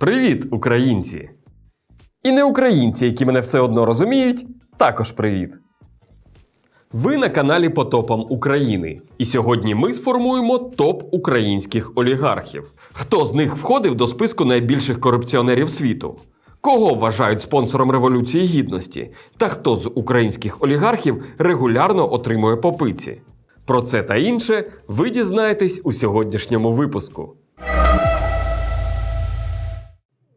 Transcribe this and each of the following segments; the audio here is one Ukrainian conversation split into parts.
Привіт, українці! І не українці, які мене все одно розуміють, також привіт! Ви на каналі по топам України. І сьогодні ми сформуємо топ українських олігархів. Хто з них входив до списку найбільших корупціонерів світу? Кого вважають спонсором Революції Гідності? Та хто з українських олігархів регулярно отримує попиці? Про це та інше ви дізнаєтесь у сьогоднішньому випуску.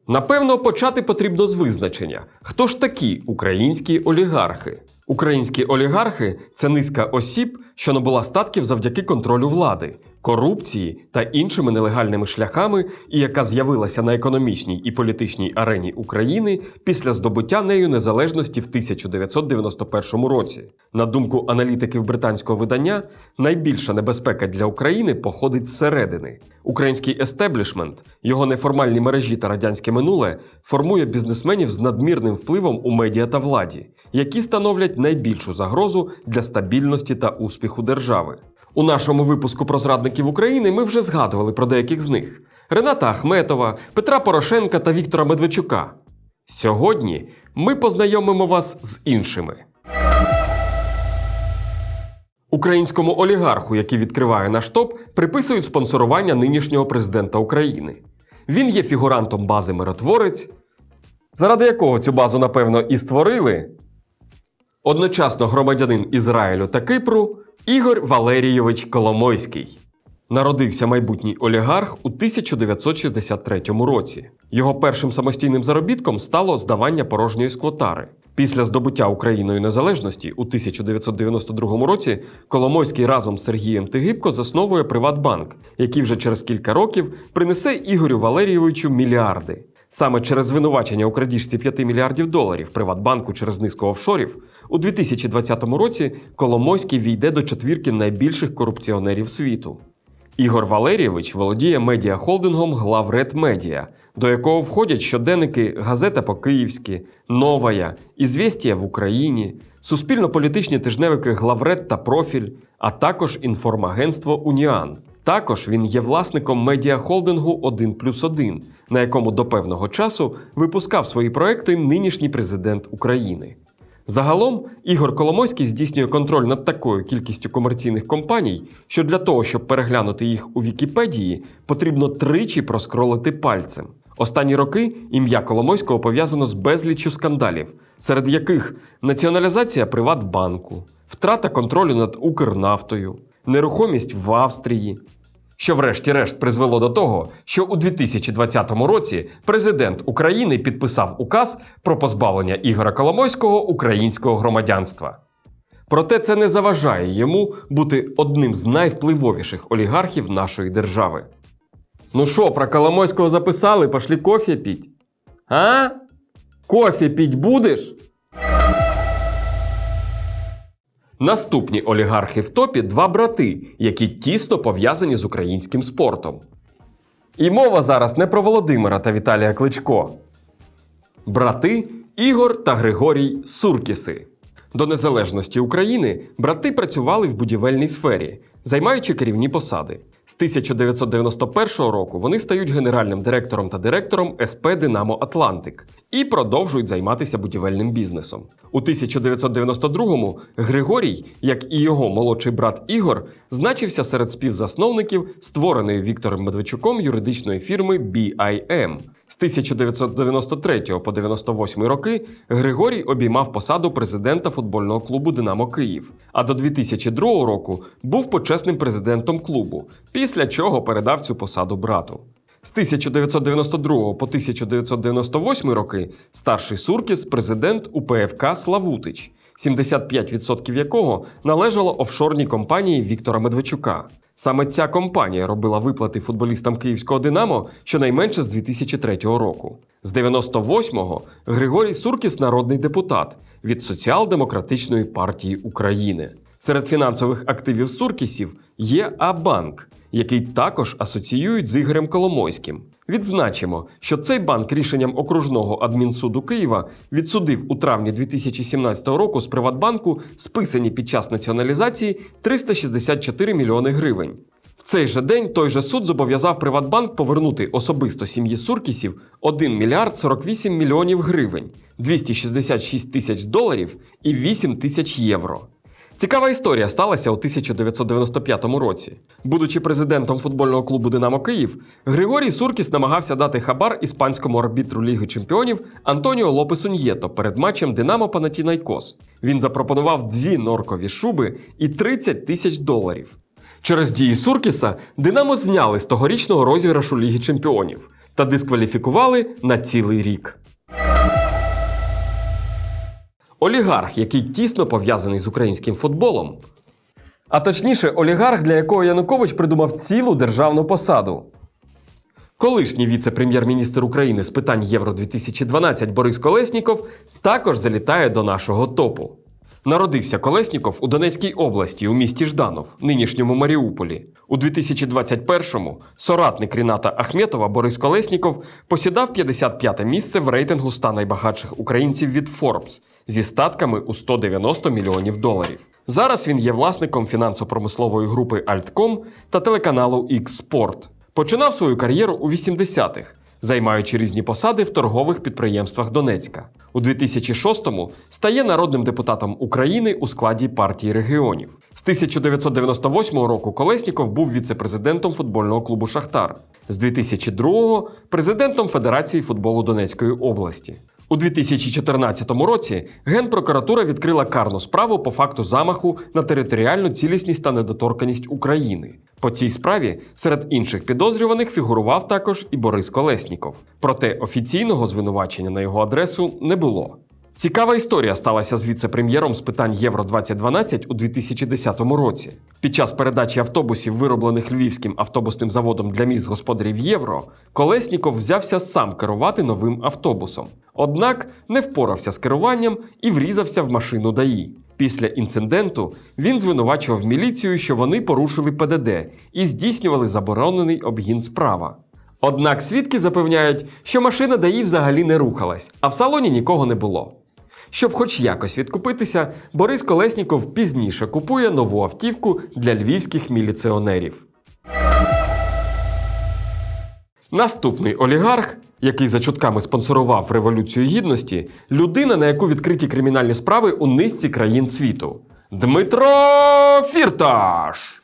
Напевно, почати потрібно з визначення, хто ж такі українські олігархи. Українські олігархи це низка осіб, що набула статків завдяки контролю влади, корупції та іншими нелегальними шляхами, і яка з'явилася на економічній і політичній арені України після здобуття нею незалежності в 1991 році. На думку аналітиків британського видання, найбільша небезпека для України походить зсередини. Український естеблішмент, його неформальні мережі та радянське минуле формує бізнесменів з надмірним впливом у медіа та владі, які становлять найбільшу загрозу для стабільності та успіху держави. У нашому випуску про зрадників України ми вже згадували про деяких з них: Рената Ахметова, Петра Порошенка та Віктора Медведчука. Сьогодні ми познайомимо вас з іншими. Українському олігарху, який відкриває наш топ, приписують спонсорування нинішнього президента України. Він є фігурантом бази Миротворець, заради якого цю базу, напевно, і створили. Одночасно громадянин Ізраїлю та Кипру Ігор Валерійович Коломойський. Народився майбутній олігарх у 1963 році. Його першим самостійним заробітком стало здавання порожньої склотари. Після здобуття Україною незалежності у 1992 році Коломойський разом з Сергієм Тигибко засновує Приватбанк, який вже через кілька років принесе Ігорю Валерійовичу мільярди. Саме через звинувачення у крадіжці 5 мільярдів доларів Приватбанку через низку офшорів у 2020 році Коломойський війде до четвірки найбільших корупціонерів світу. Ігор Валерійович володіє медіахолдингом Главред Медіа, до якого входять щоденники Газета по-київськи, Новая, Ізвєстія в Україні, суспільно-політичні тижневики Главред та Профіль, а також інформагентство Уніан. Також він є власником медіахолдингу 1 плюс 1, на якому до певного часу випускав свої проекти нинішній президент України. Загалом Ігор Коломойський здійснює контроль над такою кількістю комерційних компаній, що для того, щоб переглянути їх у Вікіпедії, потрібно тричі проскролити пальцем. Останні роки ім'я Коломойського пов'язано з безліччю скандалів, серед яких націоналізація Приватбанку, втрата контролю над Укрнафтою, нерухомість в Австрії, що врешті-решт призвело до того, що у 2020 році президент України підписав указ про позбавлення Ігора Коломойського українського громадянства. Проте це не заважає йому бути одним з найвпливовіших олігархів нашої держави. Ну що, про Коломойського записали, пошлі кофе піть? А? Кофе піть будеш? Наступні олігархи в топі два брати, які тісно пов'язані з українським спортом. І мова зараз не про Володимира та Віталія Кличко. Брати Ігор та Григорій Суркіси. До незалежності України брати працювали в будівельній сфері, займаючи керівні посади. З 1991 року вони стають генеральним директором та директором СП Динамо Атлантик і продовжують займатися будівельним бізнесом. У 1992-му Григорій, як і його молодший брат Ігор, значився серед співзасновників створеної Віктором Медведчуком юридичної фірми BIM. З 1993 по 98 роки Григорій обіймав посаду президента футбольного клубу Динамо Київ, а до 2002 року був почесним президентом клубу, після чого передав цю посаду брату. З 1992 по 1998 роки старший Суркіс президент УПФК Славутич, 75% якого належало офшорній компанії Віктора Медведчука. Саме ця компанія робила виплати футболістам київського Динамо щонайменше з 2003 року. З 98-го Григорій Суркіс народний депутат від Соціал-демократичної партії України. Серед фінансових активів Суркісів є А-банк, який також асоціюють з Ігорем Коломойським. Відзначимо, що цей банк рішенням окружного адмінсуду Києва відсудив у травні 2017 року з Приватбанку списані під час націоналізації 364 мільйони гривень. В цей же день той же суд зобов'язав Приватбанк повернути особисто сім'ї Суркісів 1 мільярд 48 мільйонів гривень, 266 тисяч доларів і 8 тисяч євро. Цікава історія сталася у 1995 році. Будучи президентом футбольного клубу Динамо Київ, Григорій Суркіс намагався дати хабар іспанському арбітру Ліги Чемпіонів Антоніо Лопесу Ньєто перед матчем Динамо Панатінайкос. Він запропонував дві норкові шуби і 30 тисяч доларів. Через дії Суркіса Динамо зняли з тогорічного розіграшу Ліги Чемпіонів та дискваліфікували на цілий рік. Олігарх, який тісно пов'язаний з українським футболом. А точніше, олігарх, для якого Янукович придумав цілу державну посаду. Колишній віце-прем'єр-міністр України з питань Євро 2012 Борис Колесніков також залітає до нашого топу. Народився Колесніков у Донецькій області у місті Жданов, нинішньому Маріуполі. У 2021-му соратник Ріната Ахметова Борис Колесніков посідав 55-те місце в рейтингу 100 найбагатших українців від Forbes зі статками у 190 мільйонів доларів. Зараз він є власником фінансово-промислової групи Альтком та телеканалу X-Sport. Починав свою кар'єру у 80-х, займаючи різні посади в торгових підприємствах Донецька. У 2006-му стає народним депутатом України у складі партії регіонів. З 1998 року Колесніков був віце-президентом футбольного клубу Шахтар. З 2002-го президентом Федерації футболу Донецької області. У 2014 році Генпрокуратура відкрила карну справу по факту замаху на територіальну цілісність та недоторканість України. По цій справі серед інших підозрюваних фігурував також і Борис Колесніков. Проте офіційного звинувачення на його адресу не було. Цікава історія сталася з віце-прем'єром з питань Євро 2012 у 2010 році. Під час передачі автобусів, вироблених Львівським автобусним заводом для міст господарів Євро, Колесніков взявся сам керувати новим автобусом. Однак не впорався з керуванням і врізався в машину ДАІ. Після інциденту він звинувачував міліцію, що вони порушили ПДД і здійснювали заборонений обгін справа. Однак свідки запевняють, що машина ДАІ взагалі не рухалась, а в салоні нікого не було. Щоб хоч якось відкупитися, Борис Колесніков пізніше купує нову автівку для львівських міліціонерів. Наступний олігарх, який за чутками спонсорував Революцію Гідності, людина, на яку відкриті кримінальні справи у низці країн світу. Дмитро Фірташ!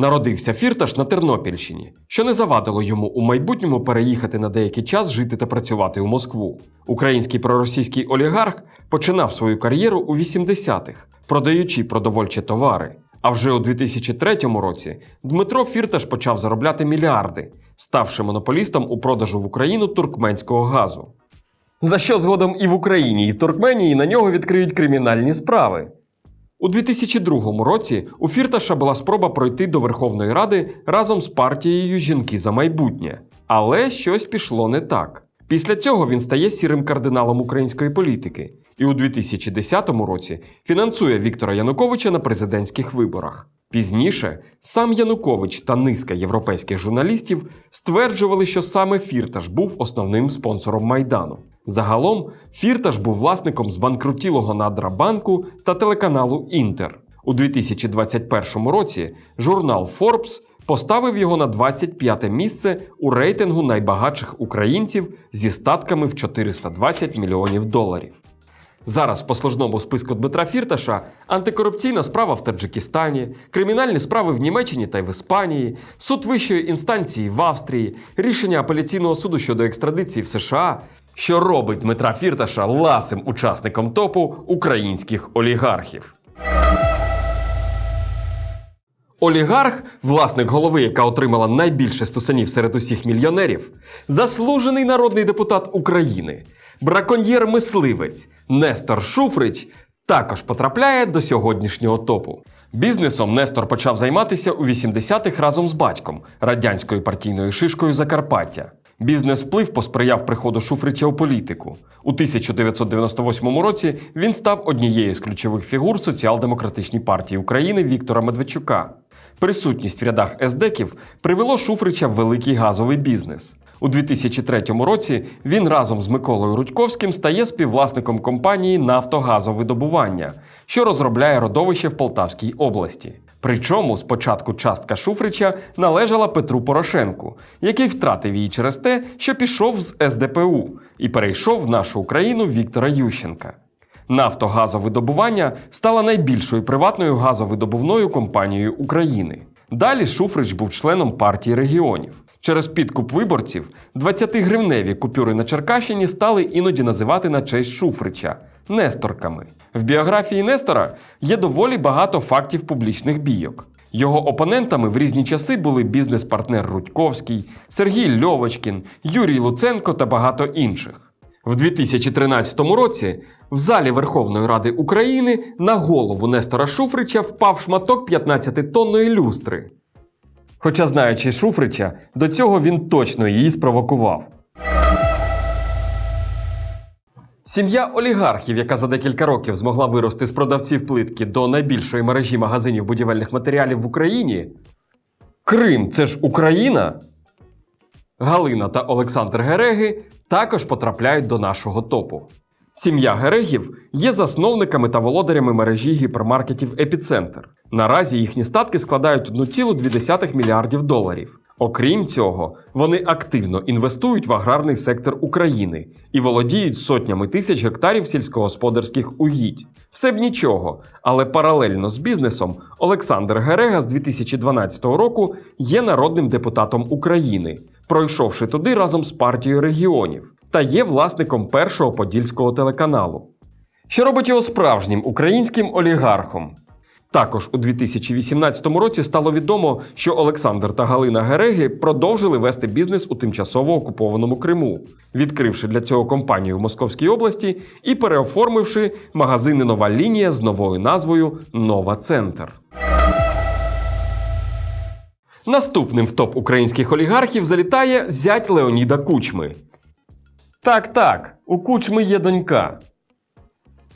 Народився Фірташ на Тернопільщині, що не завадило йому у майбутньому переїхати на деякий час жити та працювати у Москву. Український проросійський олігарх починав свою кар'єру у 80-х, продаючи продовольчі товари. А вже у 2003 році Дмитро Фірташ почав заробляти мільярди, ставши монополістом у продажу в Україну туркменського газу. За що згодом і в Україні, і в Туркменії на нього відкриють кримінальні справи. У 2002 році у Фірташа була спроба пройти до Верховної Ради разом з партією Жінки за майбутнє. Але щось пішло не так. Після цього він стає сірим кардиналом української політики і у 2010 році фінансує Віктора Януковича на президентських виборах. Пізніше сам Янукович та низка європейських журналістів стверджували, що саме Фірташ був основним спонсором Майдану. Загалом Фірташ був власником збанкрутілого Надрабанку та телеканалу Інтер. У 2021 році журнал Forbes поставив його на 25 місце у рейтингу найбагатших українців зі статками в 420 мільйонів доларів. Зараз в послужному списку Дмитра Фірташа антикорупційна справа в Таджикистані, кримінальні справи в Німеччині та в Іспанії, суд вищої інстанції в Австрії, рішення апеляційного суду щодо екстрадиції в США, що робить Дмитра Фірташа ласим учасником топу українських олігархів. Олігарх, власник голови, яка отримала найбільше стусанів серед усіх мільйонерів, заслужений народний депутат України, браконьєр-мисливець Нестор Шуфрич також потрапляє до сьогоднішнього топу. Бізнесом Нестор почав займатися у 80-х разом з батьком радянською партійною шишкою Закарпаття. Бізнес-вплив посприяв приходу Шуфрича у політику. У 1998 році він став однією з ключових фігур Соціал-демократичній партії України Віктора Медведчука. Присутність в рядах ездеків привело Шуфрича в великий газовий бізнес. У 2003 році він разом з Миколою Рудьковським стає співвласником компанії Нафтогазовидобування, що розробляє родовище в Полтавській області. Причому спочатку частка Шуфрича належала Петру Порошенку, який втратив її через те, що пішов з СДПУ і перейшов в нашу Україну Віктора Ющенка. Нафтогазовидобування стала найбільшою приватною газовидобувною компанією України. Далі Шуфрич був членом партії регіонів. Через підкуп виборців 20-гривневі купюри на Черкащині стали іноді називати на честь Шуфрича Несторками. В біографії Нестора є доволі багато фактів публічних бійок. Його опонентами в різні часи були бізнес-партнер Рудьковський, Сергій Льовочкін, Юрій Луценко та багато інших. В 2013 році в залі Верховної Ради України на голову Нестора Шуфрича впав шматок 15-тонної люстри. Хоча, знаючи Шуфрича, до цього він точно її спровокував. Сім'я олігархів, яка за декілька років змогла вирости з продавців плитки до найбільшої мережі магазинів будівельних матеріалів в Україні. Крим це ж Україна. Галина та Олександр Гереги також потрапляють до нашого топу. Сім'я Герегів є засновниками та володарями мережі гіпермаркетів Епіцентр. Наразі їхні статки складають 1,2 мільярдів доларів. Окрім цього, вони активно інвестують в аграрний сектор України і володіють сотнями тисяч гектарів сільськогосподарських угідь. Все б нічого, але паралельно з бізнесом Олександр Герега з 2012 року є народним депутатом України, пройшовши туди разом з партією регіонів, та є власником першого подільського телеканалу що робить його справжнім українським олігархом. Також у 2018 році стало відомо, що Олександр та Галина Гереги продовжили вести бізнес у тимчасово окупованому Криму, відкривши для цього компанію в Московській області і переоформивши магазини Нова лінія з новою назвою Нова Центр. Наступним в топ українських олігархів залітає зять Леоніда Кучми. Так, так, у Кучми є донька.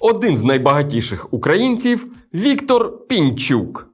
Один з найбагатіших українців Віктор Пінчук.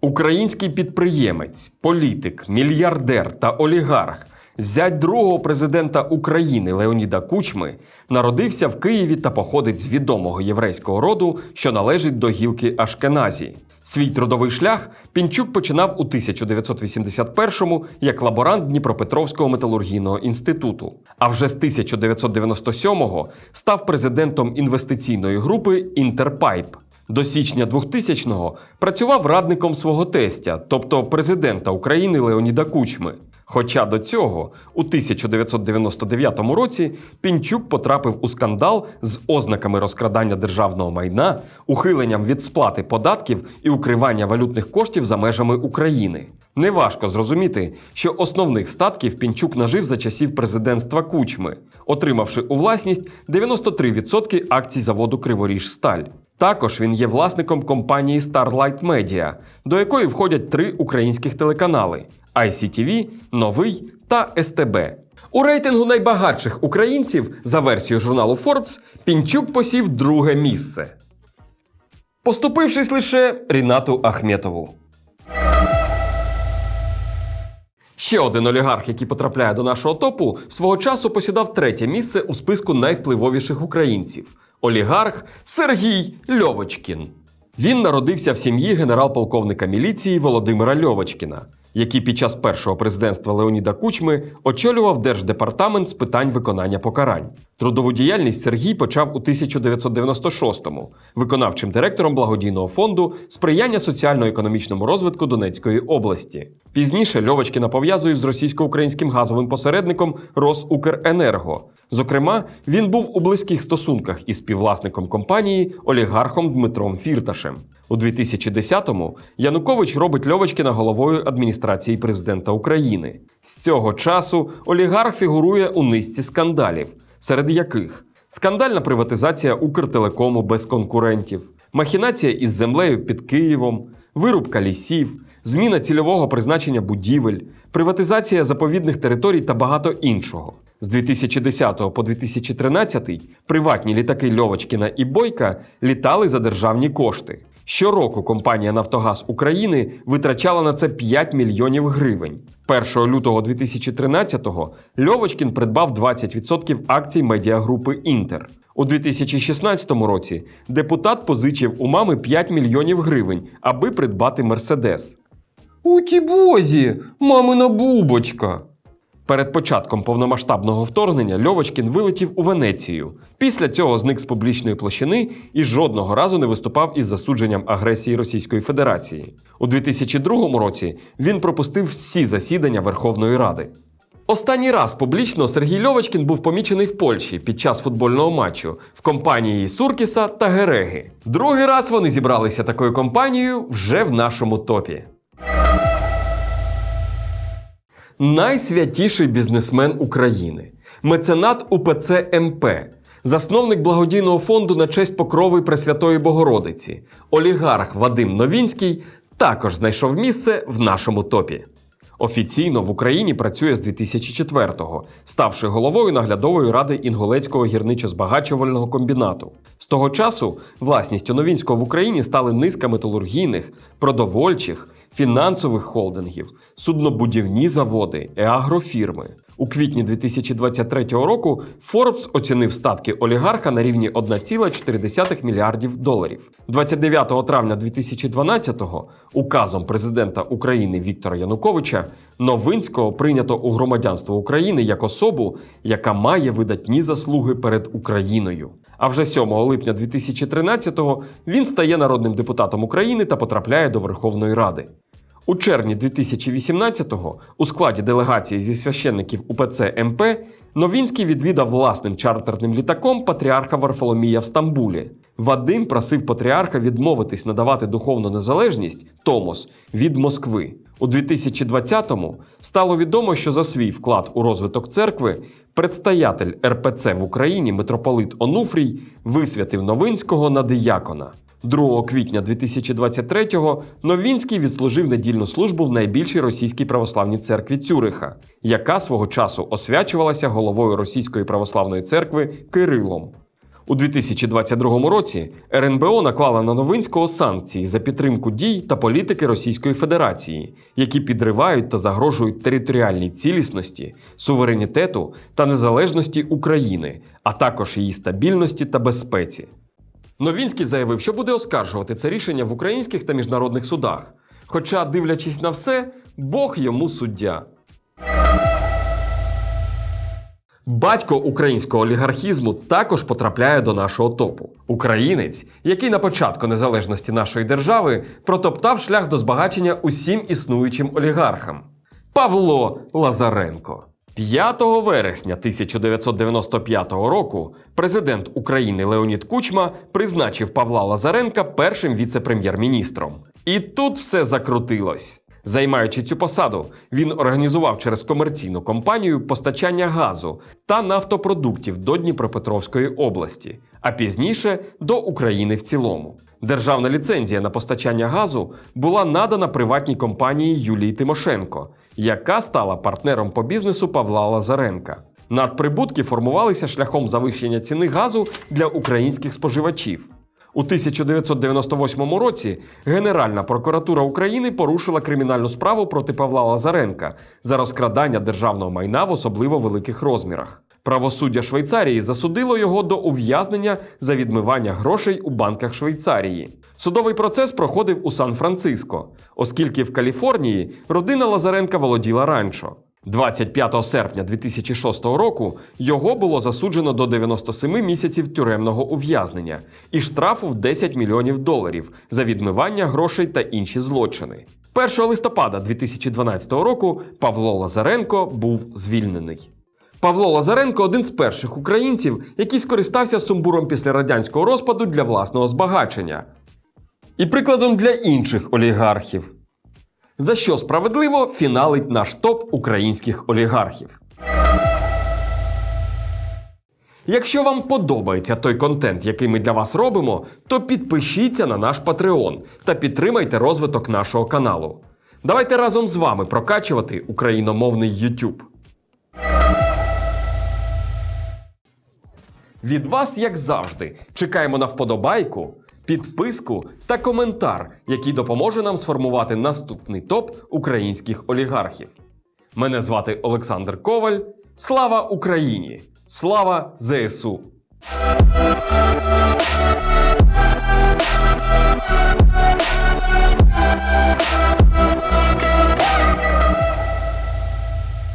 Український підприємець, політик, мільярдер та олігарх, зять другого президента України Леоніда Кучми, народився в Києві та походить з відомого єврейського роду, що належить до гілки Ашкеназі. Свій трудовий шлях Пінчук починав у 1981-му як лаборант Дніпропетровського металургійного інституту. А вже з 1997-го став президентом інвестиційної групи Інтерпайп. До січня 2000-го працював радником свого тестя, тобто президента України Леоніда Кучми. Хоча до цього, у 1999 році, Пінчук потрапив у скандал з ознаками розкрадання державного майна, ухиленням від сплати податків і укривання валютних коштів за межами України. Неважко зрозуміти, що основних статків Пінчук нажив за часів президентства Кучми, отримавши у власність 93% акцій заводу Криворіж Сталь. Також він є власником компанії Starlight Media, до якої входять три українських телеканали: ICTV, Новий та СТБ. У рейтингу найбагатших українців за версією журналу Forbes Пінчук посів друге місце, поступившись лише Рінату Ахметову. Ще один олігарх, який потрапляє до нашого топу, свого часу посідав третє місце у списку найвпливовіших українців олігарх Сергій Льовочкін. Він народився в сім'ї генерал-полковника міліції Володимира Льовочкіна, який під час першого президентства Леоніда Кучми очолював Держдепартамент з питань виконання покарань. Трудову діяльність Сергій почав у 1996-му виконавчим директором благодійного фонду сприяння соціально-економічному розвитку Донецької області. Пізніше Льовочкіна пов'язують з російсько-українським газовим посередником Росукренерго. Зокрема, він був у близьких стосунках із співвласником компанії олігархом Дмитром Фірташем. У 2010-му Янукович робить Льовочкіна головою адміністрації президента України. З цього часу олігарх фігурує у низці скандалів, серед яких скандальна приватизація Укртелекому без конкурентів, махінація із землею під Києвом, вирубка лісів, зміна цільового призначення будівель, приватизація заповідних територій та багато іншого. З 2010 по 2013 приватні літаки Льовочкіна і Бойка літали за державні кошти. Щороку компанія Нафтогаз України витрачала на це 5 мільйонів гривень. 1 лютого 2013-го Льовочкін придбав 20% акцій медіагрупи Інтер. У 2016 році депутат позичив у мами 5 мільйонів гривень, аби придбати мерседес. У тібозі, мамина бубочка. Перед початком повномасштабного вторгнення Льовочкін вилетів у Венецію. Після цього зник з публічної площини і жодного разу не виступав із засудженням агресії Російської Федерації. У 2002 році він пропустив всі засідання Верховної Ради. Останній раз публічно Сергій Льовочкін був помічений в Польщі під час футбольного матчу в компанії Суркіса та Гереги. Другий раз вони зібралися такою компанією вже в нашому топі. Найсвятіший бізнесмен України, меценат УПЦ МП, засновник благодійного фонду на честь покрови Пресвятої Богородиці, олігарх Вадим Новінський також знайшов місце в нашому топі. Офіційно в Україні працює з 2004-го, ставши головою наглядової ради Інгулецького гірничо-збагачувального комбінату. З того часу власністю Новінського в Україні стали низка металургійних, продовольчих, фінансових холдингів, суднобудівні заводи і агрофірми. У квітні 2023 року Forbes оцінив статки олігарха на рівні 1,4 мільярдів доларів. 29 травня 2012-го указом президента України Віктора Януковича Новинського прийнято у громадянство України як особу, яка має видатні заслуги перед Україною. А вже 7 липня 2013-го він стає народним депутатом України та потрапляє до Верховної Ради. У червні 2018-го у складі делегації зі священників УПЦ МП Новінський відвідав власним чартерним літаком патріарха Варфоломія в Стамбулі. Вадим просив патріарха відмовитись надавати духовну незалежність Томос від Москви. У 2020-му стало відомо, що за свій вклад у розвиток церкви предстоятель РПЦ в Україні митрополит Онуфрій висвятив Новинського на диякона. 2 квітня 2023-го Новінський відслужив недільну службу в найбільшій російській православній церкві Цюриха, яка свого часу освячувалася головою Російської православної церкви Кирилом. У 2022 році РНБО наклала на Новинського санкції за підтримку дій та політики Російської Федерації, які підривають та загрожують територіальній цілісності, суверенітету та незалежності України, а також її стабільності та безпеці. Новінський заявив, що буде оскаржувати це рішення в українських та міжнародних судах. Хоча, дивлячись на все, Бог йому суддя. Батько українського олігархізму також потрапляє до нашого топу. Українець, який на початку незалежності нашої держави протоптав шлях до збагачення усім існуючим олігархам. Павло Лазаренко. 5 вересня 1995 року президент України Леонід Кучма призначив Павла Лазаренка першим віце-прем'єр-міністром. І тут все закрутилось. Займаючи цю посаду, він організував через комерційну компанію постачання газу та нафтопродуктів до Дніпропетровської області, а пізніше до України в цілому. Державна ліцензія на постачання газу була надана приватній компанії Юлії Тимошенко, яка стала партнером по бізнесу Павла Лазаренка. Надприбутки формувалися шляхом завищення ціни газу для українських споживачів. У 1998 році Генеральна прокуратура України порушила кримінальну справу проти Павла Лазаренка за розкрадання державного майна в особливо великих розмірах. Правосуддя Швейцарії засудило його до ув'язнення за відмивання грошей у банках Швейцарії. Судовий процес проходив у Сан-Франциско, оскільки в Каліфорнії родина Лазаренка володіла ранчо. 25 серпня 2006 року його було засуджено до 97 місяців тюремного ув'язнення і штрафу в 10 мільйонів доларів за відмивання грошей та інші злочини. 1 листопада 2012 року Павло Лазаренко був звільнений. Павло Лазаренко один з перших українців, який скористався сумбуром після радянського розпаду для власного збагачення. І прикладом для інших олігархів. За що справедливо фіналить наш топ українських олігархів. Якщо вам подобається той контент, який ми для вас робимо, то підпишіться на наш Patreon та підтримайте розвиток нашого каналу. Давайте разом з вами прокачувати україномовний YouTube. Від вас, як завжди, чекаємо на вподобайку, підписку та коментар, який допоможе нам сформувати наступний топ українських олігархів. Мене звати Олександр Коваль. Слава Україні! Слава ЗСУ!